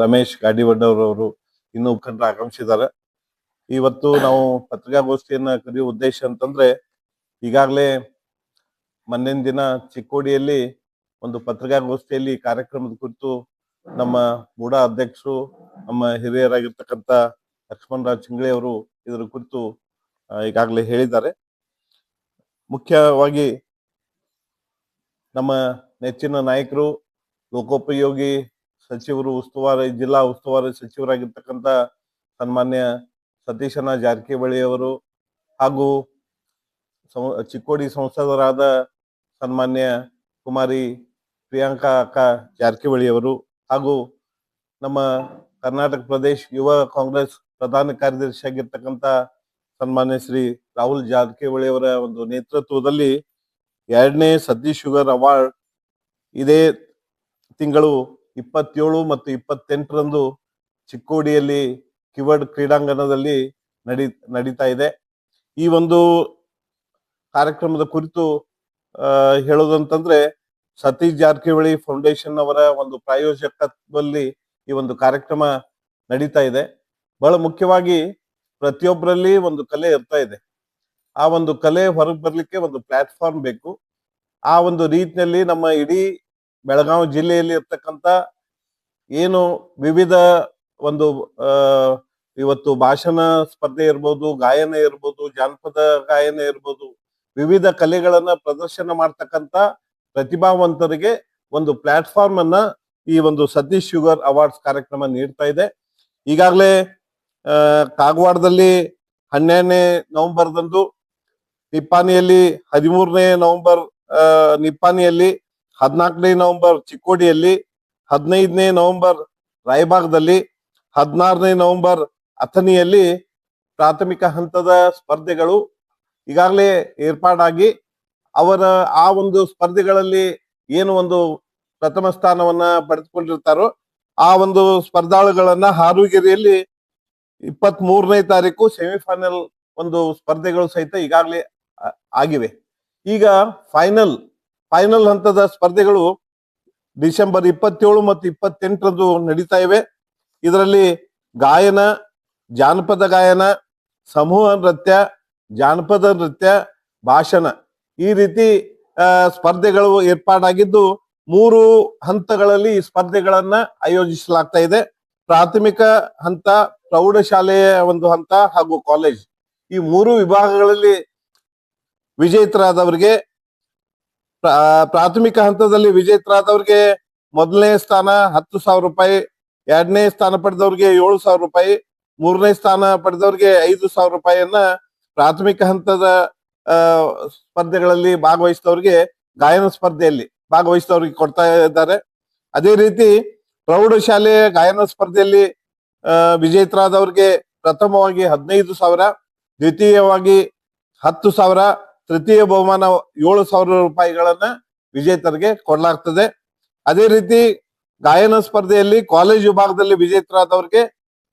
ರಮೇಶ್ ಗಾಡಿವಡ್ಡವರವರು ಇನ್ನೂ ಮುಖಂಡರು ಆಗಮಿಸಿದ್ದಾರೆ. ಇವತ್ತು ನಾವು ಪತ್ರಿಕಾಗೋಷ್ಠಿಯನ್ನ ಕರೆಯುವ ಉದ್ದೇಶ ಅಂತಂದ್ರೆ, ಈಗಾಗಲೇ ಮೊನ್ನಿನ ದಿನ ಚಿಕ್ಕೋಡಿಯಲ್ಲಿ ಒಂದು ಪತ್ರಿಕಾಗೋಷ್ಠಿಯಲ್ಲಿ ಕಾರ್ಯಕ್ರಮದ ಕುರಿತು ನಮ್ಮ ಮೂಡ ಅಧ್ಯಕ್ಷರು, ನಮ್ಮ ಹಿರಿಯರಾಗಿರ್ತಕ್ಕಂಥ ಲಕ್ಷ್ಮಣರಾವ್ ಚಿಂಗ್ಳೆ ಅವರು ಇದರ ಕುರಿತು ಈಗಾಗಲೇ ಹೇಳಿದ್ದಾರೆ. ಮುಖ್ಯವಾಗಿ ನಮ್ಮ ನೆಚ್ಚಿನ ನಾಯಕರು ಲೋಕೋಪಯೋಗಿ ಸಚಿವರು ಉಸ್ತುವಾರಿ, ಜಿಲ್ಲಾ ಉಸ್ತುವಾರಿ ಸಚಿವರಾಗಿರ್ತಕ್ಕಂಥ ಸನ್ಮಾನ್ಯ ಸತೀಶನ ಜಾರಕಿಹೊಳಿ ಅವರು ಹಾಗೂ ಚಿಕ್ಕೋಡಿ ಸಂಸದರಾದ ಸನ್ಮಾನ್ಯ ಕುಮಾರಿ ಪ್ರಿಯಾಂಕಾ ಅಕ್ಕ ಜಾರಕಿಹೊಳಿ ಅವರು ಹಾಗೂ ನಮ್ಮ ಕರ್ನಾಟಕ ಪ್ರದೇಶ ಯುವ ಕಾಂಗ್ರೆಸ್ ಪ್ರಧಾನ ಕಾರ್ಯದರ್ಶಿಯಾಗಿರ್ತಕ್ಕಂಥ ಸನ್ಮಾನ್ಯ ಶ್ರೀ ರಾಹುಲ್ ಜಾರಕಿಹೊಳಿ ಅವರ ಒಂದು ನೇತೃತ್ವದಲ್ಲಿ ಎರಡನೇ ಸತೀಶ್ ಶುಗರ್ ಅವಾರ್ಡ್ ಇದೇ ತಿಂಗಳು ಇಪ್ಪತ್ತೇಳು ಮತ್ತು ಇಪ್ಪತ್ತೆಂಟರಂದು ಚಿಕ್ಕೋಡಿಯಲ್ಲಿ ಕಿವಡ್ ಕ್ರೀಡಾಂಗಣದಲ್ಲಿ ನಡಿ, ನಡೀತಾ ಇದೆ. ಈ ಒಂದು ಕಾರ್ಯಕ್ರಮದ ಕುರಿತು ಹೇಳೋದಂತಂದ್ರೆ ಸತೀಶ್ ಜಾರಕಿಹೊಳಿ ಫೌಂಡೇಶನ್ ಅವರ ಒಂದು ಪ್ರಾಯೋಜಕತ್ವದಲ್ಲಿ ಈ ಒಂದು ಕಾರ್ಯಕ್ರಮ ನಡೀತಾ ಇದೆ. ಬಹಳ ಮುಖ್ಯವಾಗಿ ಪ್ರತಿಯೊಬ್ಬರಲ್ಲಿ ಒಂದು ಕಲೆ ಇರ್ತಾ ಇದೆ. ಆ ಒಂದು ಕಲೆ ಹೊರಗೆ ಬರ್ಲಿಕ್ಕೆ ಒಂದು ಪ್ಲಾಟ್ಫಾರ್ಮ್ ಬೇಕು. ಆ ಒಂದು ರೀತಿಯಲ್ಲಿ ನಮ್ಮ ಇಡೀ ಬೆಳಗಾವಿ ಜಿಲ್ಲೆಯಲ್ಲಿ ಇರ್ತಕ್ಕಂಥ ಏನು ವಿವಿಧ ಒಂದು ಇವತ್ತು ಭಾಷಣ ಸ್ಪರ್ಧೆ ಇರ್ಬೋದು, ಗಾಯನ ಇರ್ಬೋದು, ಜಾನಪದ ಗಾಯನ ಇರ್ಬೋದು, ವಿವಿಧ ಕಲೆಗಳನ್ನ ಪ್ರದರ್ಶನ ಮಾಡ್ತಕ್ಕಂಥ ಪ್ರತಿಭಾವಂತರಿಗೆ ಒಂದು ಪ್ಲಾಟ್ಫಾರ್ಮ್ ಅನ್ನ ಈ ಒಂದು ಸತೀಶ್ ಶುಗರ್ ಅವಾರ್ಡ್ಸ್ ಕಾರ್ಯಕ್ರಮ ನೀಡ್ತಾ ಇದೆ. ಈಗಾಗಲೇ ಕಾಗವಾಡದಲ್ಲಿ ಹನ್ನೆರಡನೇ ನವೆಂಬರ್ದಂದು ನಿಪ್ಪಾನಿಯಲ್ಲಿ ಹದಿಮೂರನೇ ನವೆಂಬರ್ ನಿಪ್ಪಾನಿಯಲ್ಲಿ ಹದಿನಾಲ್ಕನೇ ನವೆಂಬರ್ ಚಿಕ್ಕೋಡಿಯಲ್ಲಿ ಹದಿನೈದನೇ ನವೆಂಬರ್ ರಾಯಬಾಗದಲ್ಲಿ ಹದಿನಾರನೇ ನವೆಂಬರ್ ಅಥಣಿಯಲ್ಲಿ ಪ್ರಾಥಮಿಕ ಹಂತದ ಸ್ಪರ್ಧೆಗಳು ಈಗಾಗಲೇ ಏರ್ಪಾಡಾಗಿ, ಅವರ ಆ ಒಂದು ಸ್ಪರ್ಧೆಗಳಲ್ಲಿ ಏನು ಒಂದು ಪ್ರಥಮ ಸ್ಥಾನವನ್ನ ಪಡೆದುಕೊಂಡಿರ್ತಾರೋ, ಆ ಒಂದು ಸ್ಪರ್ಧಾಳುಗಳನ್ನ ಹಾರುಗೆರೆಯಲ್ಲಿ ಇಪ್ಪತ್ತ್ ಮೂರನೇ ತಾರೀಕು ಸೆಮಿಫೈನಲ್ ಒಂದು ಸ್ಪರ್ಧೆಗಳು ಸಹಿತ ಈಗಾಗಲೇ ಆಗಿವೆ. ಈಗ ಫೈನಲ್ ಫೈನಲ್ ಹಂತದ ಸ್ಪರ್ಧೆಗಳು ಡಿಸೆಂಬರ್ ಇಪ್ಪತ್ತೇಳು ಮತ್ತು ಇಪ್ಪತ್ತೆಂಟರಂದು ನಡೀತಾ ಇವೆ. ಇದರಲ್ಲಿ ಗಾಯನ, ಜಾನಪದ ಗಾಯನ, ಸಮೂಹ ನೃತ್ಯ, ಜಾನಪದ ನೃತ್ಯ, ಭಾಷಣ. ಈ ರೀತಿ ಸ್ಪರ್ಧೆಗಳು ಏರ್ಪಾಡಾಗಿದ್ದು ಮೂರು ಹಂತಗಳಲ್ಲಿ ಈ ಸ್ಪರ್ಧೆಗಳನ್ನ ಆಯೋಜಿಸಲಾಗ್ತಾ ಇದೆ. ಪ್ರಾಥಮಿಕ ಹಂತ, ಪ್ರೌಢಶಾಲೆಯ ಒಂದು ಹಂತ ಹಾಗೂ ಕಾಲೇಜ್. ಈ ಮೂರು ವಿಭಾಗಗಳಲ್ಲಿ ವಿಜೇತರಾದವರಿಗೆ ಪ್ರಾಥಮಿಕ ಹಂತದಲ್ಲಿ ವಿಜೇತರಾದವ್ರಿಗೆ ಮೊದಲನೇ ಸ್ಥಾನ ಹತ್ತು ಸಾವಿರ ರೂಪಾಯಿ, ಎರಡನೇ ಸ್ಥಾನ ಪಡೆದವ್ರಿಗೆ ಏಳು ಸಾವಿರ ರೂಪಾಯಿ, ಮೂರನೇ ಸ್ಥಾನ ಪಡೆದವ್ರಿಗೆ ಐದು ಸಾವಿರ ರೂಪಾಯಿಯನ್ನ ಪ್ರಾಥಮಿಕ ಹಂತದ ಸ್ಪರ್ಧೆಗಳಲ್ಲಿ ಭಾಗವಹಿಸಿದವ್ರಿಗೆ, ಗಾಯನ ಸ್ಪರ್ಧೆಯಲ್ಲಿ ಭಾಗವಹಿಸಿದವ್ರಿಗೆ ಕೊಡ್ತಾ ಇದ್ದಾರೆ. ಅದೇ ರೀತಿ ಪ್ರೌಢಶಾಲೆಯ ಗಾಯನ ಸ್ಪರ್ಧೆಯಲ್ಲಿ ವಿಜೇತರಾದವ್ರಿಗೆ ಪ್ರಥಮವಾಗಿ ಹದಿನೈದು ಸಾವಿರ, ದ್ವಿತೀಯವಾಗಿ ಹತ್ತು ಸಾವಿರ ತೃತೀಯ ಬಹುಮಾನ ಏಳು ಸಾವಿರ ರೂಪಾಯಿಗಳನ್ನ ವಿಜೇತರಿಗೆ ಕೊಡಲಾಗ್ತದೆ. ಅದೇ ರೀತಿ ಗಾಯನ ಸ್ಪರ್ಧೆಯಲ್ಲಿ ಕಾಲೇಜ್ ವಿಭಾಗದಲ್ಲಿ ವಿಜೇತರಾದವ್ರಿಗೆ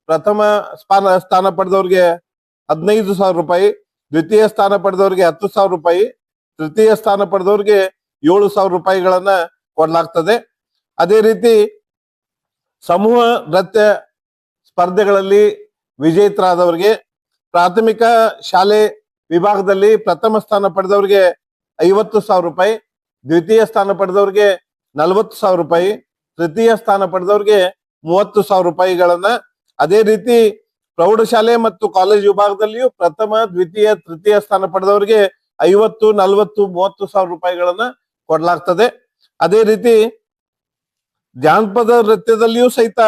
ಪ್ರಥಮ ಸ್ಥಾನ ಸ್ಥಾನ ಪಡೆದವ್ರಿಗೆ ಹದಿನೈದು ಸಾವಿರ ರೂಪಾಯಿ, ದ್ವಿತೀಯ ಸ್ಥಾನ ಪಡೆದವ್ರಿಗೆ ಹತ್ತು ಸಾವಿರ ರೂಪಾಯಿ, ತೃತೀಯ ಸ್ಥಾನ ಪಡೆದವ್ರಿಗೆ ಏಳು ಸಾವಿರ ರೂಪಾಯಿಗಳನ್ನ ಕೊಡಲಾಗ್ತದೆ. ಅದೇ ರೀತಿ ಸಮೂಹ ನೃತ್ಯ ಸ್ಪರ್ಧೆಗಳಲ್ಲಿ ವಿಜೇತರಾದವರಿಗೆ ಪ್ರಾಥಮಿಕ ಶಾಲೆ ವಿಭಾಗದಲ್ಲಿ ಪ್ರಥಮ ಸ್ಥಾನ ಪಡೆದವರಿಗೆ ಐವತ್ತು ಸಾವಿರ ರೂಪಾಯಿ, ದ್ವಿತೀಯ ಸ್ಥಾನ ಪಡೆದವರಿಗೆ ನಲವತ್ತು ಸಾವಿರ ರೂಪಾಯಿ, ತೃತೀಯ ಸ್ಥಾನ ಪಡೆದವರಿಗೆ ಮೂವತ್ತು ಸಾವಿರ ರೂಪಾಯಿಗಳನ್ನ. ಅದೇ ರೀತಿ ಪ್ರೌಢಶಾಲೆ ಮತ್ತು ಕಾಲೇಜ್ ವಿಭಾಗದಲ್ಲಿಯೂ ಪ್ರಥಮ, ದ್ವಿತೀಯ, ತೃತೀಯ ಸ್ಥಾನ ಪಡೆದವರಿಗೆ ಐವತ್ತು, ನಲವತ್ತು, ಮೂವತ್ತು ಸಾವಿರ ರೂಪಾಯಿಗಳನ್ನ ಕೊಡಲಾಗ್ತದೆ. ಅದೇ ರೀತಿ ಜಾನಪದ ನೃತ್ಯದಲ್ಲಿಯೂ ಸಹಿತ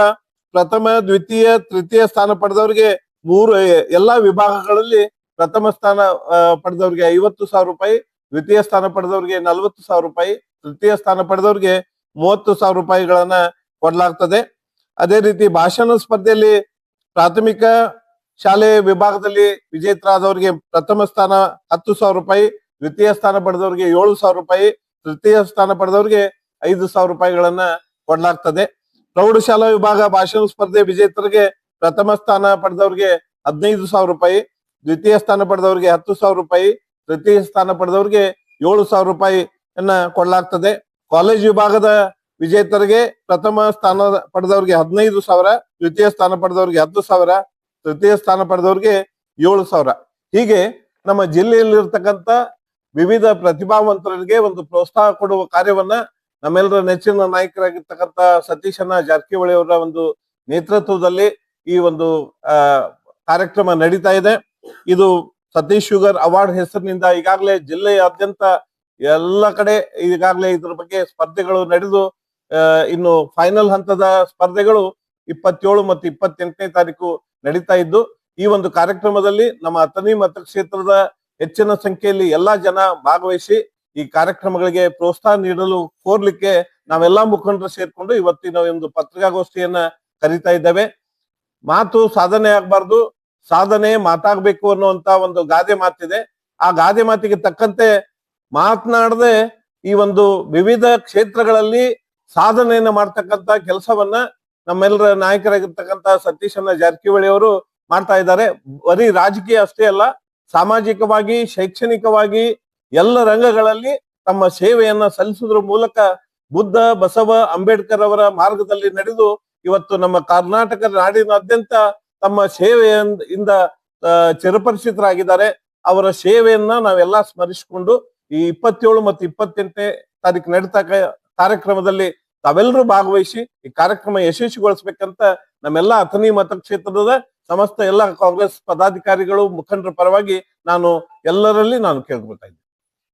ಪ್ರಥಮ, ದ್ವಿತೀಯ, ತೃತೀಯ ಸ್ಥಾನ ಪಡೆದವರಿಗೆ ಮೂರು, ಎಲ್ಲಾ ವಿಭಾಗಗಳಲ್ಲಿ ಪ್ರಥಮ ಸ್ಥಾನ ಪಡೆದವ್ರಿಗೆ ಐವತ್ತು ಸಾವಿರ ರೂಪಾಯಿ, ದ್ವಿತೀಯ ಸ್ಥಾನ ಪಡೆದವರಿಗೆ ನಲವತ್ತು ಸಾವಿರ ರೂಪಾಯಿ, ತೃತೀಯ ಸ್ಥಾನ ಪಡೆದವರಿಗೆ ಮೂವತ್ತು ಸಾವಿರ ರೂಪಾಯಿಗಳನ್ನ ಕೊಡಲಾಗ್ತದೆ. ಅದೇ ರೀತಿ ಭಾಷಣ ಸ್ಪರ್ಧೆಯಲ್ಲಿ ಪ್ರಾಥಮಿಕ ಶಾಲೆ ವಿಭಾಗದಲ್ಲಿ ವಿಜೇತರಾದವರಿಗೆ ಪ್ರಥಮ ಸ್ಥಾನ ಹತ್ತು ಸಾವಿರ ರೂಪಾಯಿ, ದ್ವಿತೀಯ ಸ್ಥಾನ ಪಡೆದವರಿಗೆ ಏಳು ಸಾವಿರ ರೂಪಾಯಿ, ತೃತೀಯ ಸ್ಥಾನ ಪಡೆದವರಿಗೆ ಐದು ಸಾವಿರ ರೂಪಾಯಿಗಳನ್ನ ಕೊಡಲಾಗ್ತದೆ. ಪ್ರೌಢಶಾಲಾ ವಿಭಾಗ ಭಾಷಣ ಸ್ಪರ್ಧೆ ವಿಜೇತರಿಗೆ ಪ್ರಥಮ ಸ್ಥಾನ ಪಡೆದವರಿಗೆ ಹದಿನೈದು ಸಾವಿರ ರೂಪಾಯಿ ದ್ವಿತೀಯ ಸ್ಥಾನ ಪಡೆದವರಿಗೆ ಹತ್ತು ಸಾವಿರ ರೂಪಾಯಿ, ತೃತೀಯ ಸ್ಥಾನ ಪಡೆದವರಿಗೆ ಏಳು ಸಾವಿರ ರೂಪಾಯಿ ಅನ್ನ ಕೊಡಲಾಗ್ತದೆ. ಕಾಲೇಜ್ ವಿಭಾಗದ ವಿಜೇತರಿಗೆ ಪ್ರಥಮ ಸ್ಥಾನ ಪಡೆದವರಿಗೆ ಹದಿನೈದು ಸಾವಿರ, ದ್ವಿತೀಯ ಸ್ಥಾನ ಪಡೆದವರಿಗೆ ಹತ್ತು ಸಾವಿರ, ತೃತೀಯ ಸ್ಥಾನ ಪಡೆದವರಿಗೆ ಏಳು ಸಾವಿರ. ಹೀಗೆ ನಮ್ಮ ಜಿಲ್ಲೆಯಲ್ಲಿರ್ತಕ್ಕಂತ ವಿವಿಧ ಪ್ರತಿಭಾವಂತರಿಗೆ ಒಂದು ಪ್ರೋತ್ಸಾಹ ಕೊಡುವ ಕಾರ್ಯವನ್ನ ನಮ್ಮೆಲ್ಲರ ನೆಚ್ಚಿನ ನಾಯಕರಾಗಿರ್ತಕ್ಕಂಥ ಸತೀಶನ ಜಾರಕಿಹೊಳಿ ಅವರ ಒಂದು ನೇತೃತ್ವದಲ್ಲಿ ಈ ಒಂದು ಕಾರ್ಯಕ್ರಮ ನಡೀತಾ ಇದೆ. ಇದು ಸತೀಶ್ ಶುಗರ್ ಅವಾರ್ಡ್ ಹೆಸರಿನಿಂದ ಈಗಾಗಲೇ ಜಿಲ್ಲೆಯಾದ್ಯಂತ ಎಲ್ಲ ಕಡೆ ಈಗಾಗಲೇ ಇದ್ರ ಬಗ್ಗೆ ಸ್ಪರ್ಧೆಗಳು ನಡೆದು ಇನ್ನು ಫೈನಲ್ ಹಂತದ ಸ್ಪರ್ಧೆಗಳು ಇಪ್ಪತ್ತೇಳು ಮತ್ತು ಇಪ್ಪತ್ತೆಂಟನೇ ತಾರೀಕು ನಡೀತಾ ಇದ್ದು, ಈ ಒಂದು ಕಾರ್ಯಕ್ರಮದಲ್ಲಿ ನಮ್ಮ ಅಥಣಿ ಮತಕ್ಷೇತ್ರದ ಹೆಚ್ಚಿನ ಸಂಖ್ಯೆಯಲ್ಲಿ ಎಲ್ಲಾ ಜನ ಭಾಗವಹಿಸಿ ಈ ಕಾರ್ಯಕ್ರಮಗಳಿಗೆ ಪ್ರೋತ್ಸಾಹ ನೀಡಲು ಕೋರ್ಲಿಕ್ಕೆ ನಾವೆಲ್ಲಾ ಮುಖಂಡರು ಸೇರ್ಕೊಂಡು ಇವತ್ತಿನ ಒಂದು ಪತ್ರಿಕಾಗೋಷ್ಠಿಯನ್ನ ಕರೀತಾ ಇದ್ದೇವೆ. ಮಾತು ಸಾಧನೆ ಆಗ್ಬಾರ್ದು. ಸಾಧನೆ ಮಾತಾಗ್ಬೇಕು ಅನ್ನುವಂತ ಒಂದು ಗಾದೆ ಮಾತಿದೆ. ಆ ಗಾದೆ ಮಾತಿಗೆ ತಕ್ಕಂತೆ ಮಾತನಾಡದೆ ಈ ಒಂದು ವಿವಿಧ ಕ್ಷೇತ್ರಗಳಲ್ಲಿ ಸಾಧನೆಯನ್ನ ಮಾಡ್ತಕ್ಕಂತ ಕೆಲಸವನ್ನ ನಮ್ಮೆಲ್ಲರ ನಾಯಕರಾಗಿರ್ತಕ್ಕಂತ ಸತೀಶಣ್ಣ ಜಾರಕಿಹೊಳಿ ಅವರು ಮಾಡ್ತಾ ಇದ್ದಾರೆ. ಬರೀ ರಾಜಕೀಯ ಅಷ್ಟೇ ಅಲ್ಲ, ಸಾಮಾಜಿಕವಾಗಿ, ಶೈಕ್ಷಣಿಕವಾಗಿ ಎಲ್ಲ ರಂಗಗಳಲ್ಲಿ ತಮ್ಮ ಸೇವೆಯನ್ನ ಸಲ್ಲಿಸುವುದ್ರ ಮೂಲಕ ಬುದ್ಧ, ಬಸವ, ಅಂಬೇಡ್ಕರ್ ಅವರ ಮಾರ್ಗದಲ್ಲಿ ನಡೆದು ಇವತ್ತು ನಮ್ಮ ಕರ್ನಾಟಕ ನಾಡಿನಾದ್ಯಂತ ತಮ್ಮ ಸೇವೆಯಿಂದ ಚಿರಪರಿಚಿತರಾಗಿದ್ದಾರೆ. ಅವರ ಸೇವೆಯನ್ನ ನಾವೆಲ್ಲ ಸ್ಮರಿಸಿಕೊಂಡು ಈ ಇಪ್ಪತ್ತೇಳು ಮತ್ತು ಇಪ್ಪತ್ತೆಂಟನೇ ತಾರೀಕು ನಡೀತಕ್ಕ ಕಾರ್ಯಕ್ರಮದಲ್ಲಿ ತಾವೆಲ್ಲರೂ ಭಾಗವಹಿಸಿ ಈ ಕಾರ್ಯಕ್ರಮ ಯಶಸ್ವಿಗೊಳಿಸ್ಬೇಕಂತ ನಮ್ಮೆಲ್ಲ ಅಥಣಿ ಮತಕ್ಷೇತ್ರದ ಸಮಸ್ತ ಎಲ್ಲ ಕಾಂಗ್ರೆಸ್ ಪದಾಧಿಕಾರಿಗಳು ಮುಖಂಡರ ಪರವಾಗಿ ನಾನು ಎಲ್ಲರಲ್ಲಿ ನಾನು ಕೇಳ್ಕೊಳ್ತಾ